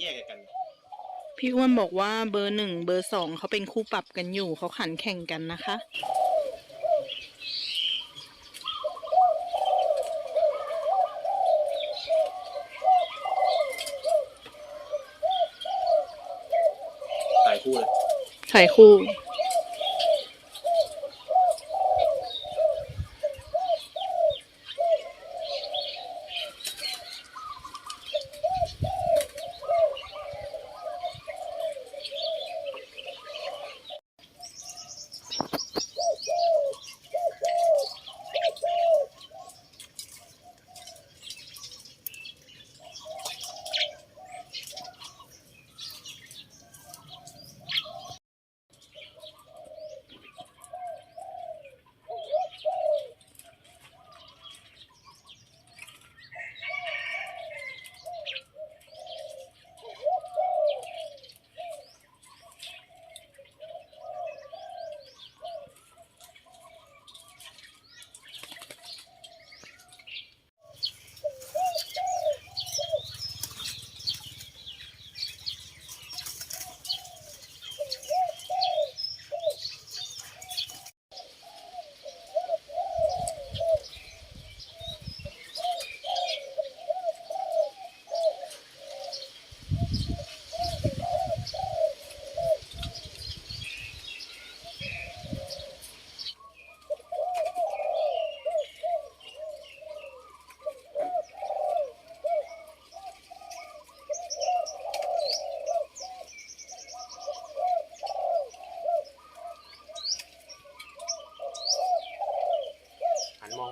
แยกกัน พี่อ้วนบอกว่าเบอร์หนึ่งเบอร์สองเขาเป็นคู่ปรับกันอยู่เขาขันแข่งกันนะคะตายคู่เลยใส่คู่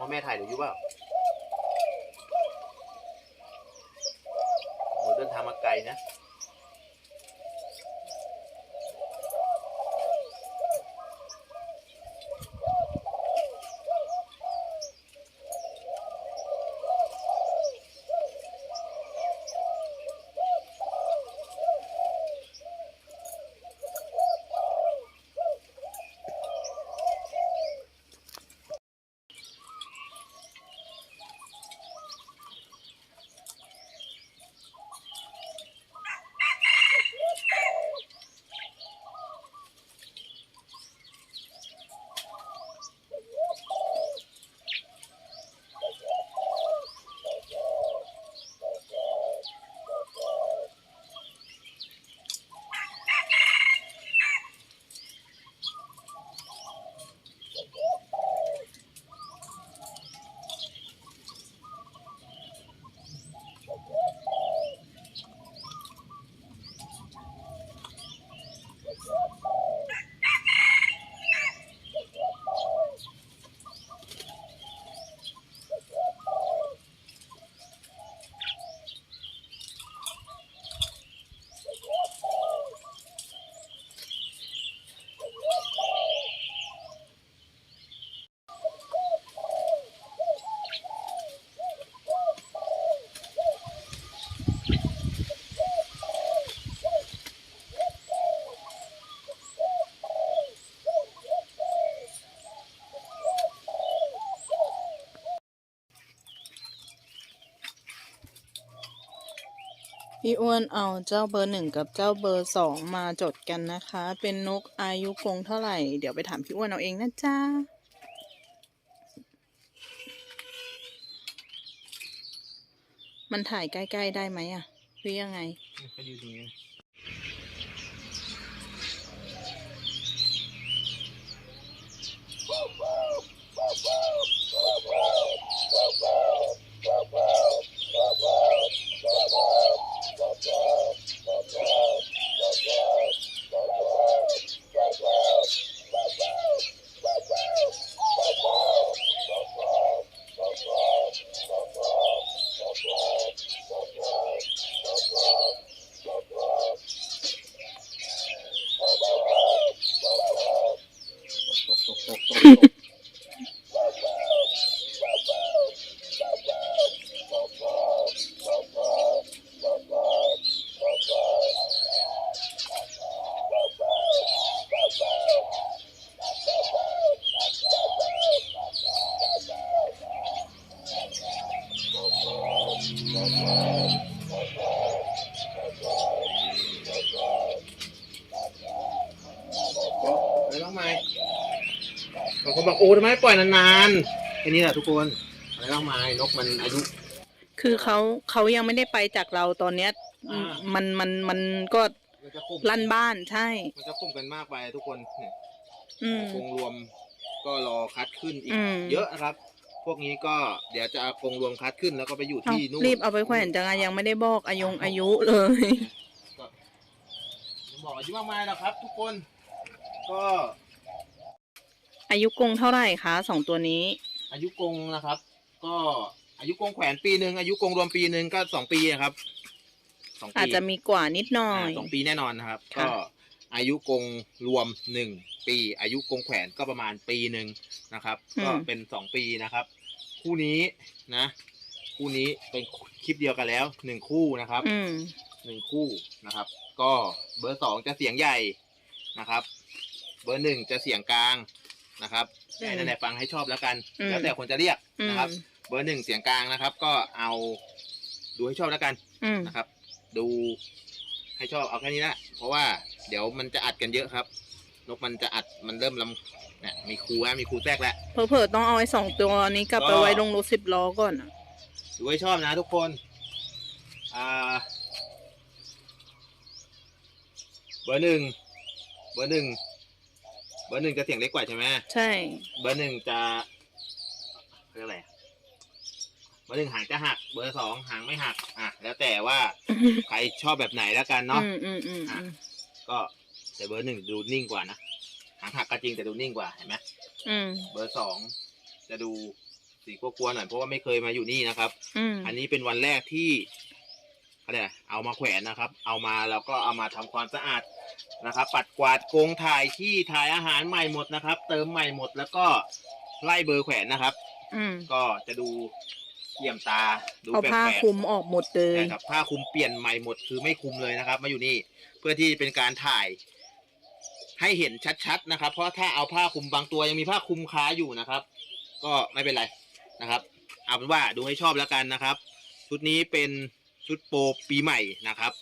ว่าแม่ถ่ายหนูอยู่เปล่าหนูเดินทางมาไกลนะ พี่อ้วนเอาเจ้าเบอร์หนึ่งกับเจ้าเบอร์สองมาจดกันนะคะ เป็นนกอายุกรงเท่าไหร่ เดี๋ยวไปถามพี่อ้วนเอาเองนะจ้ามันถ่ายใกล้ ๆ ได้ไหมอะ หรือยังไง เขาอยู่ตรงนี้ บอกโอ้ทำไมไม่ปล่อยนานๆแค่นี้แหละทุกคนอะไรมากมายนกมันอายุคือเขาเขายังไม่ได้ไปจากเราตอนเนี้ยอ่ามันมันมันก็มันจะคุมลั่นบ้านใช่ มันจะคุมกันมากไปทุกคนเนี่ยอืม กรงรวมก็รอคัดขึ้นอีก อืม เยอะนะครับ พวกนี้ก็เดี๋ยวจะเอากรงรวมคัดขึ้นแล้วก็ไปอยู่เอาที่นู่น รีบเอาไปแขวนจังอะยังไม่ได้บอกอายุอายุเลยก็ไม่บอกอายุมากมายหรอกครับ ทุกคน ก็ อายุกรงเท่าไหร่คะสองตัวนี้ อายุกรงนะครับ ก็อายุกรงแขวนปีหนึ่งอายุกรงรวมปีหนึ่งก็สองปีอะครับสองปีอาจจะมีกว่านิดหน่อยาสองปีแน่นอนนะครับ ค่ะ ก็อายุกรงรวมหนึ่งปี อายุกรงแขวนก็ประมาณปีหนึ่งนะครับ ก็เป็นสองปีนะครับ คู่นี้นะ คู่นี้เป็นคลิปเดียวกันแล้วหนึ่งคู่นะครับ อืมหนึ่งคู่นะครับ ก็เบอร์สองจะเสียงใหญ่นะครับเบอร์หนึ่งจะเสียงกลางนะครับอืมนั่นแหละฟังให้ชอบแล้วกัน อืม แล้วแต่คนจะเรียกอืมนะครับ เบอร์หนึ่งเสียงกลางนะครับ ก็เอาดูให้ชอบแล้วกันอืมนะครับ ดูให้ชอบเอาแค่นี้นะเพราะว่าเดี๋ยวมันจะอัดกันเยอะครับ นกมันจะอัดมันเริ่มลำเนี่ยมีครูแล้วมีครูแทรกแล้ว เผลอๆต้องเอาไอ้สองตัวนี้กลับไปก็ไว้ลงรถสิบล้อก่อนอะดูให้ชอบนะทุกคน อ่า เบอร์หนึ่ง เบอร์หนึ่ง เบอร์หนึ่งจะเสียงเล็กกว่าใช่ไหมใช่ เบอร์หนึ่งจะเรียกอะไรอะเบอร์หนึ่งหางจะหัก เบอร์สองหางไม่หัก อะ แล้วแต่ว่าใครชอบแบบไหนแล้วกันเนาะอืมอืมอืมอืมก็แต่เบอร์หนึ่งดูนิ่งกว่านะหางหักก็จริงแต่ดูนิ่งกว่าเห็นไหมอืมเบอร์สองจะดูสีกลัวๆหน่อยเพราะว่าไม่เคยมาอยู่นี่นะครับ อืมอันนี้เป็นวันแรกที่ อะไรอะเอามาแขวนนะครับ เอามาแล้วก็เอามาทำความสะอาดนะครับ ปัดกวาดกรงถ่ายที่ถ่ายอาหารใหม่หมดนะครับ เติมใหม่หมดแล้วก็ไล่เบอร์แขวนนะครับ อืมก็จะดูเยี่ยมตาดูเอาแปลผ้ากคลุมออกหมดเลๆยใช่ครับผ้าคลุมเปลี่ยนใหม่หมดคือไม่คลุมเลยนะครับ มาอยู่นี่เพื่อที่เป็นการถ่าย ให้เห็นชัดๆนะครับ เพราะถ้าเอาผ้าคลุมบางตัวยังมีผ้าคลุมค้าอยู่นะครับ ก็ไม่เป็นไรนะครับ เอาเป็นว่าดูให้ชอบแล้วกันนะครับ ชุดนี้เป็น ชุดโปรปีใหม่นะครับ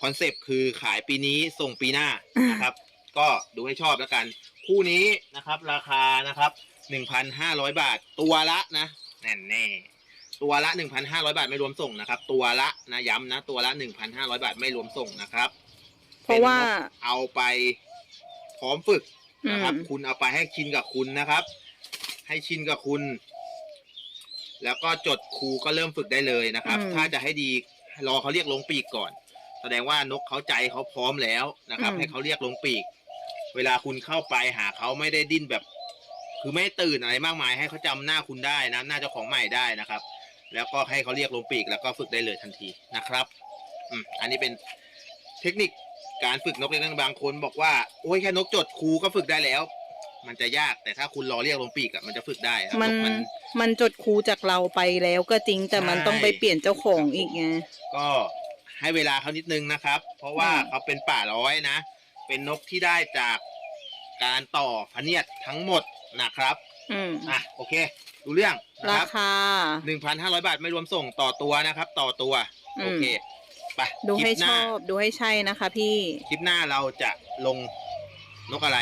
คอนเซปต์คือขายปีนี้ส่งปีหน้านะครับ ก็ดูให้ชอบแล้วกัน คู่นี้นะครับ ราคานะครับหนึ่งพันห้าร้อยบาท ตัวละนะแน่แน่ๆตัวละหนึ่งพันห้าร้อยบาทไม่รวมส่งนะครับ ตัวละนะย้ำนะ ตัวละหนึ่งพันห้าร้อยบาทไม่รวมส่งนะครับ เพราะว่าป็นนกเอาไปพร้อมฝึกอืนะครับมคุณเอาไปให้ชินกับคุณนะครับ ให้ชินกับคุณ แล้วก็จดครูก็เริ่มฝึกได้เลยนะครับอืมถ้าจะให้ดีรอเขาเรียกลงปีกก่อน แสดงว่านกเขาใจเขาพร้อมแล้วนะครับอืมให้เขาเรียกลงปีก เวลาคุณเข้าไปหาเขาไม่ได้ดิ้นแบบ คือไม่ตื่นอะไรมากมาย ให้เขาจำหน้าคุณได้นะหน้าเจ้าของใหม่ได้นะครับ แล้วก็ให้เขาเรียกลงปีก แล้วก็ฝึกได้เลยทันทีนะครับอืมอันนี้เป็นเทคนิคการฝึกนกเล็กๆบางคนบอกว่าโอ้ยแค่นกจดครูก็ฝึกได้แล้ว มันจะยากแต่ถ้าคุณรอเรียกลงปีกอะมันจะฝึกได้ครับมันนกมันมันจดครูจากเราไปแล้วก็จริงแต่มันใช่ต้องไปเปลี่ยนเจ้าของอีกไง ก็ให้เวลาเขานิดนึงนะครับ เพราะว่าอืม เขาเป็นป่าร้อยนะ เป็นนกที่ได้จากการต่อพะเนียดทั้งหมดนะครับอืมอะโอเค ดูเรื่องนะราครับคา หนึ่งพันห้าร้อยบาทไม่รวมส่งต่อตัวนะครับ ต่อตัวอืม โอเคไปดูคลิให้ปหชน้าอบดูให้ใช่นะคะ พี่ คลิปหน้าเราจะลงนกอะไร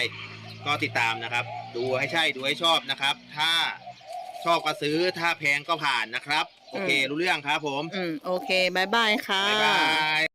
ก็ติดตามนะครับ ดูให้ใช่ดูให้ชอบนะครับ ถ้าชอบก็ซื้อถ้าแพงก็ผ่านนะครับ โอเคอืมรู้เรื่องครับผม อืม โอเคบายบายค่ะ บ๊ายบาย